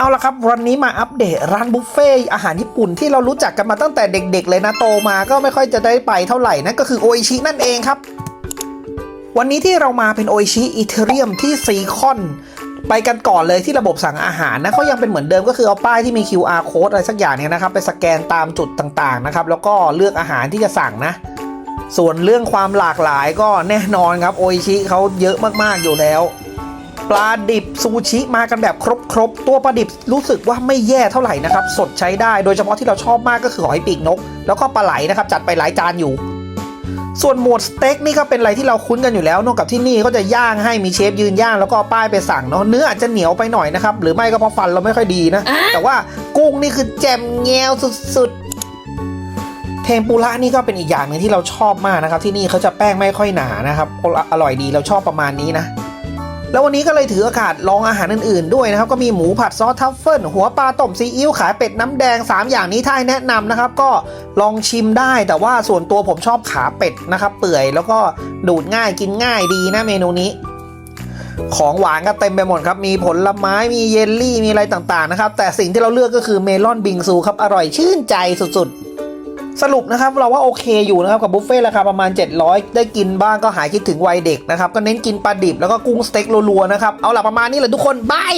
เอาละครับวันนี้มาอัปเดตร้านบุฟเฟ่อาหารญี่ปุ่นที่เรารู้จักกันมาตั้งแต่เด็กๆ เลยนะโตมาก็ไม่ค่อยจะได้ไปเท่าไหร่นั่นก็คือโออิชินั่นเองครับ วันนี้ที่เรามาเป็นโออิชิอีเทเรียมที่ซีคอนไปกันก่อนเลยที่ระบบสั่งอาหารนะเขายังเป็นเหมือนเดิมก็คือเอาป้ายที่มี QR code อะไรสักอย่างเนี่ยนะครับ ไปสแกนตามจุดต่างๆนะครับแล้วก็เลือกอาหารที่จะสั่งนะ ส่วนเรื่องความหลากหลายก็แน่นอนครับโออิชิเขาเยอะมากๆอยู่แล้ว ปลาดิบซูชิมากันแบบครบๆ ตัวปลาดิบรู้สึกว่าไม่แย่เท่าไหร่นะครับ สดใช้ได้ โดยเฉพาะที่เราชอบมากก็คือหอยปีกนก แล้วก็ปลาไหลนะครับ จัดไปหลายจานอยู่ ส่วนหมวดสเต็กนี่ก็เป็นอะไรที่เราคุ้นกันอยู่แล้วนอกจากที่นี่เขาจะย่างให้มีเชฟยืนย่างแล้วก็เอาป้ายไปสั่งเนาะเนื้ออาจจะเหนียวไปหน่อยนะครับหรือไม่ก็เพราะฟันเราไม่ค่อยดีนะ แต่ว่ากุ้งนี่คือแจ่มแงวสุดๆเทมปุระนี่ก็เป็นอีกอย่างหนึ่งที่เราชอบมากนะครับ ที่นี่เขาจะแป้งไม่ค่อยหนานะครับอร่อยดีเราชอบประมาณนี้นะ แล้ววันนี้ก็เลยถือโอกาสลองอาหารอื่นๆด้วยนะครับ ก็มีหมูผัดซอสทัฟเฟิลหัวปลาต้มซีอิ๊วขายเป็ดน้ำแดง 3 อย่างนี้ถ้าแนะนำนะครับ ก็ลองชิมได้แต่ว่าส่วนตัวผมชอบขาเป็ดนะครับ เปื่อยแล้วก็ดูดง่ายกินง่ายดีนะเมนูนี้ ของหวานก็เต็มไปหมดครับ มีผลไม้มีเยลลี่มีอะไรต่างๆนะครับ แต่สิ่งที่เราเลือกก็คือเมลอนบิงซูครับอร่อยชื่นใจสุดๆ สรุปนะครับเราว่าโอเคอยู่นะครับกับบุฟเฟ่ต์ราคาประมาณ 700 ได้กินบ้างก็หายคิดถึงวัยเด็กนะครับก็เน้นกินปลาดิบแล้วก็กุ้งสเต็กรัวๆนะครับเอาล่ะประมาณนี้แหละทุกคนบาย